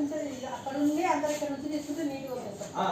ఇక్కడ నుంచి తీసుకుంటే నీట్గా వచ్చేస్తాం ఆ,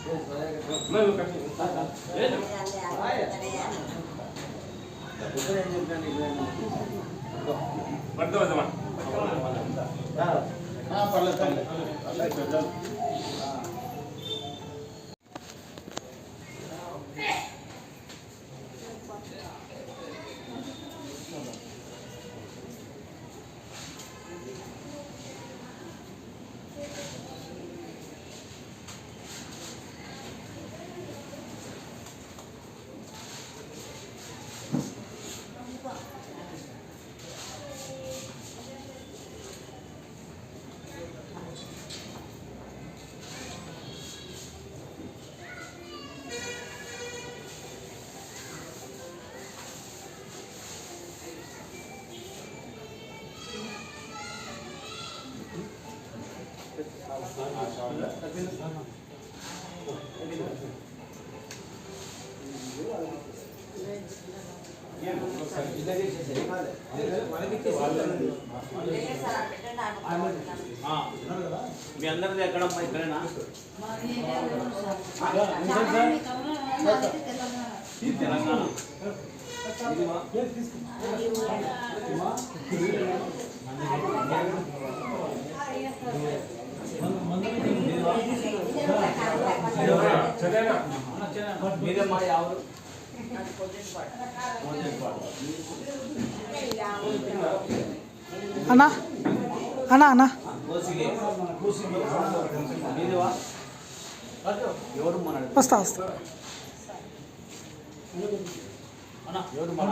సరే సార్ ఇలా ఒక వెహికల్ పోయి కేక్ కటింగ్ కూడా నిలబెట్టండి పంపిస్తాం అక్కడికంటే పోం కేక్ కట్ చేయడానికి పోం నెయ్యి చూడు ఎట్లా ఉందో పడుతుందమ్మా ఆ, పర్లేదు పర్లేదు పర్లేదు పెద్దలు. మీ అందరిది ఎక్కడమ్మా ఇక్కడేనా తెలంగాణ మీదమ్మా ఎవరు అన్నా అన్నా అన్నా కోసిగి మీదివా ఎవరు మన వస్తా వస్తా అన్న ఎవరు మన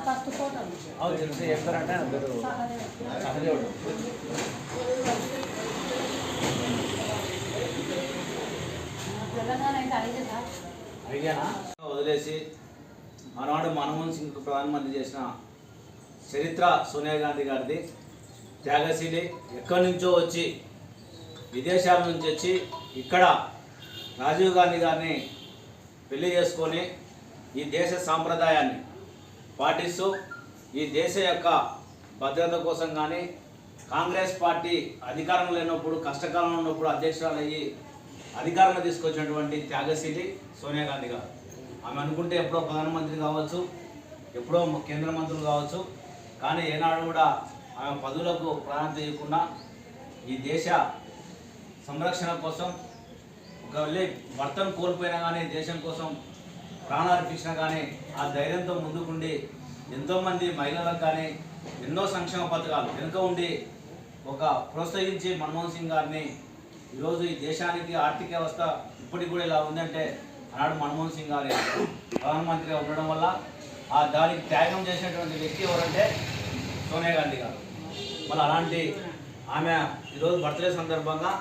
ఫస్ట్ ఫోటో అవును తెలిసి ఎక్కడంటే నా పేరు సహదేవుడు తెలంగాణ అంటే అడిగే సార్ ఐడియానా వదిలేసి మనవాడు మన్మోహన్ సింగ్ ప్రధానమంత్రి చేసిన చరిత్ర సోనియా గాంధీ గారిది. త్యాగశీలి ఎక్కడి నుంచో వచ్చి విదేశాల నుంచి వచ్చి ఇక్కడ రాజీవ్ గాంధీ గారిని పెళ్ళి చేసుకొని ఈ దేశ సాంప్రదాయాన్ని పాటిస్తూ ఈ దేశ యొక్క భద్రత కోసం కానీ కాంగ్రెస్ పార్టీ అధికారం లేనప్పుడు కష్టకాలంలో ఉన్నప్పుడు అధ్యక్షురాలు అయ్యి అధికారంలో తీసుకొచ్చినటువంటి త్యాగశీలి సోనియా గాంధీ గారు. ఆమె అనుకుంటే ఎప్పుడో ప్రధానమంత్రి కావచ్చు ఎప్పుడో కేంద్ర మంత్రులు కావచ్చు కానీ ఏనాడు కూడా ఆమె పదవులకు ప్రాధాన్యత చేయకుండా ఈ దేశ సంరక్షణ కోసం ఒకవేళ భర్తను కోల్పోయినా కానీ దేశం కోసం ప్రాణార్పించినా కానీ ఆ ధైర్యంతో ముందుకుండి ఎంతోమంది మహిళలకు కానీ ఎన్నో సంక్షేమ పథకాలు వెనుక ఉండి ఒక ప్రోత్సహించి మన్మోహన్ సింగ్ గారిని ఈరోజు ఈ దేశానికి ఆర్థిక వ్యవస్థ ఇప్పటికి కూడా ఇలా ఉందంటే ఆనాడు మన్మోహన్ సింగ్ గారు ప్రధానమంత్రిగా ఉండడం వల్ల ఆ దానికి త్యాగం చేసినటువంటి వ్యక్తి ఎవరంటే సోనియా గాంధీ గారు. మళ్ళీ అలాంటి ఆమె ఈరోజు బర్త్డే సందర్భంగా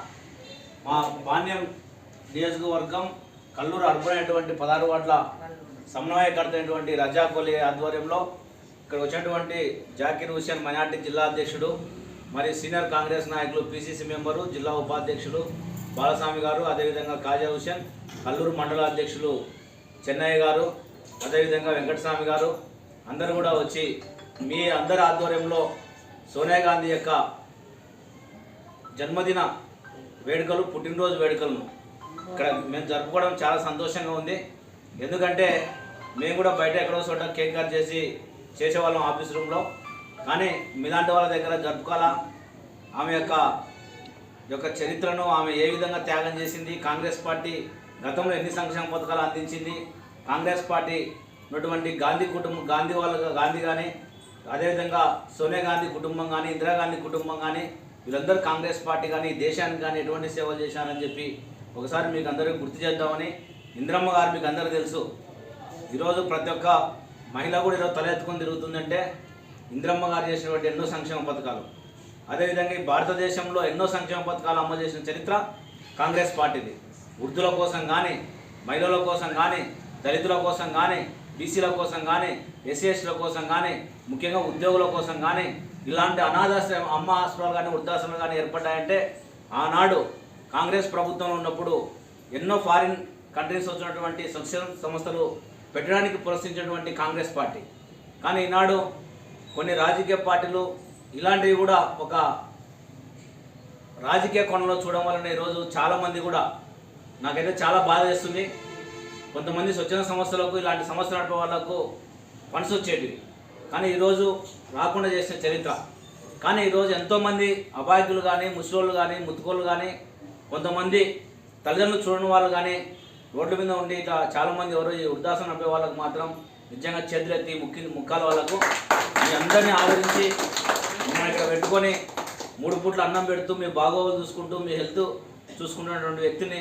మా బాణ్యం నియోజకవర్గం కల్లూరు అర్బన్ పదహారు వార్డుల సమన్వయకర్త అయినటువంటి రజాకోలి ఆధ్వర్యంలో ఇక్కడ వచ్చినటువంటి జాకిర్ హుసేన్ మైనార్టీ జిల్లా అధ్యక్షుడు మరి సీనియర్ కాంగ్రెస్ నాయకులు పిసిసి మెంబరు జిల్లా ఉపాధ్యక్షులు బాలస్వామి గారు అదేవిధంగా కాజా హుసేన్ కల్లూరు మండల అధ్యక్షులు చెన్నయ్య గారు అదేవిధంగా వెంకటస్వామి గారు. అందరూ కూడా వచ్చి మీ అందరి ఆధ్వర్యంలో సోనియా గాంధీ యొక్క జన్మదిన వేడుకలు పుట్టినరోజు వేడుకలను ఇక్కడ మేము జరుపుకోవడం చాలా సంతోషంగా ఉంది. ఎందుకంటే మేము కూడా బయట ఎక్కడో చోట కేక్ కట్ చేసి చేసేవాళ్ళం ఆఫీస్ రూమ్లో. కానీ మీలాంటి వాళ్ళ దగ్గర జరుపుకోవాలా ఆమె యొక్క యొక్క చరిత్రను ఆమె ఏ విధంగా త్యాగం చేసింది కాంగ్రెస్ పార్టీ గతంలో ఎన్ని సంక్షేమ పథకాలు అందించింది కాంగ్రెస్ పార్టీ ఉన్నటువంటి గాంధీ కుటుంబం గాంధీ వాళ్ళ గాంధీ కానీ అదేవిధంగా సోనియా గాంధీ కుటుంబం కానీ ఇందిరాగాంధీ కుటుంబం కానీ వీళ్ళందరూ కాంగ్రెస్ పార్టీ కానీ దేశానికి కానీ ఎటువంటి సేవలు చేశారని చెప్పి ఒకసారి మీకు అందరికీ గుర్తు చేద్దామని ఇంద్రమ్మ గారు మీకు అందరూ తెలుసు. ఈరోజు ప్రతి ఒక్క మహిళ కూడా ఈరోజు తలెత్తుకొని తిరుగుతుందంటే ఇంద్రమ్మ గారు చేసినటువంటి ఎన్నో సంక్షేమ పథకాలు. అదేవిధంగా ఈ భారతదేశంలో ఎన్నో సంక్షేమ పథకాలు అమలు చేసిన చరిత్ర కాంగ్రెస్ పార్టీది. వృద్ధుల కోసం కానీ మహిళల కోసం కానీ దళితుల కోసం కానీ బీసీల కోసం కానీ ఎస్సీ ఎస్టీల కోసం కానీ ముఖ్యంగా ఉద్యోగుల కోసం కానీ ఇలాంటి అనాథాశ్రమ అమ్మ హాస్పిటల్ కానీ వృద్ధాశ్రమాలు కానీ ఏర్పడ్డాయంటే ఆనాడు కాంగ్రెస్ ప్రభుత్వంలో ఉన్నప్పుడు ఎన్నో ఫారిన్ కంట్రీస్ వచ్చినటువంటి సంక్షేమ సంస్థలు పెట్టడానికి ప్రోత్సహించినటువంటి కాంగ్రెస్ పార్టీ. కానీ ఈనాడు కొన్ని రాజకీయ పార్టీలు ఇలాంటివి కూడా ఒక రాజకీయ కోణంలో చూడడం వలన ఈరోజు చాలామంది కూడా నాకైతే చాలా బాధ చేస్తుంది కొంతమంది స్వచ్ఛంద సంస్థలకు ఇలాంటి సంస్థలు నడిపే వాళ్ళకు ఫండ్స్ వచ్చేటివి. కానీ ఈరోజు రాకుండా చేసిన చరిత్ర. కానీ ఈరోజు ఎంతోమంది అబాయకులు కానీ ముసలోళ్ళు కానీ ముత్తుకోళ్ళు కానీ కొంతమంది తల్లిదండ్రులు చూడని వాళ్ళు కానీ రోడ్ల మీద ఉండి ఇట్లా చాలామంది ఎవరు ఈ వృద్ధాసనం నడిపే వాళ్ళకు మాత్రం నిజంగా చేతులెత్తి ముక్కి ముక్కాల వాళ్ళకు మీ అందరినీ ఆదరించి మిమ్మల్ని ఇక్కడ పెట్టుకొని మూడు పూట్ల అన్నం పెడుతూ మీ బాగోగులు చూసుకుంటూ మీ హెల్త్ చూసుకుంటున్నటువంటి వ్యక్తిని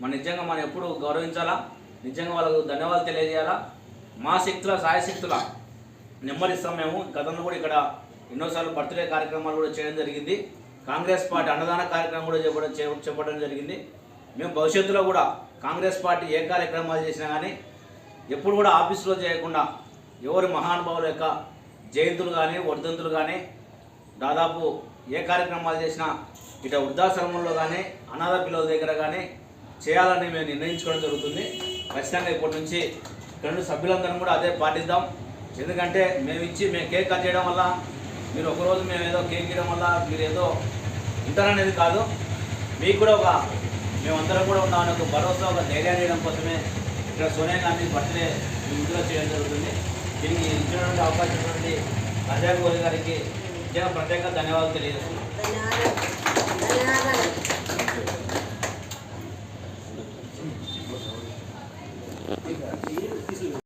మన నిజంగా మనం ఎప్పుడు గౌరవించాలా? నిజంగా వాళ్ళకు ధన్యవాదాలు తెలియజేయాలా? మా శక్తుల సాయశక్తుల నెమ్మదిస్తాం మేము. గతంలో కూడా ఇక్కడ ఎన్నోసార్లు బర్త్డే కార్యక్రమాలు కూడా చేయడం జరిగింది. కాంగ్రెస్ పార్టీ అన్నదాన కార్యక్రమం కూడా చెప్పడం చే- చెప్పడం జరిగింది. మేము భవిష్యత్తులో కూడా కాంగ్రెస్ పార్టీ ఏ కార్యక్రమాలు చేసినా కానీ ఎప్పుడు కూడా ఆఫీసులో చేయకుండా ఎవరి మహానుభావుల యొక్క జయంతులు కానీ వర్ధంతులు కానీ దాదాపు ఏ కార్యక్రమాలు చేసినా ఇట వృద్ధాశ్రమంలో కానీ అనాథ పిల్లల దగ్గర కానీ చేయాలని మేము నిర్ణయించుకోవడం జరుగుతుంది. ఖచ్చితంగా ఇప్పటి నుంచి రెండు సభ్యులందరం కూడా అదే పాటిద్దాం. ఎందుకంటే మేము ఇచ్చి మేము కేక్ కట్ చేయడం వల్ల మీరు ఒకరోజు మేము ఏదో కేక్ ఇవ్వడం వల్ల మీరు ఏదో ఉంటారనేది కాదు. మీకు కూడా ఒక మేమందరం కూడా ఉన్నామని ఒక భరోసా ఒక ధైర్యాన్ని ఇవ్వడం కోసమే ఇక్కడ సోనియా గాంధీ బర్త్డే మీ ఇంట్లో చేయడం జరుగుతుంది. దీనికి అవకాశం ఇచ్చినటువంటి రాజా గోరి గారికి నిజంగా ప్రత్యేక ధన్యవాదాలు. తెలియజేస్తున్నాను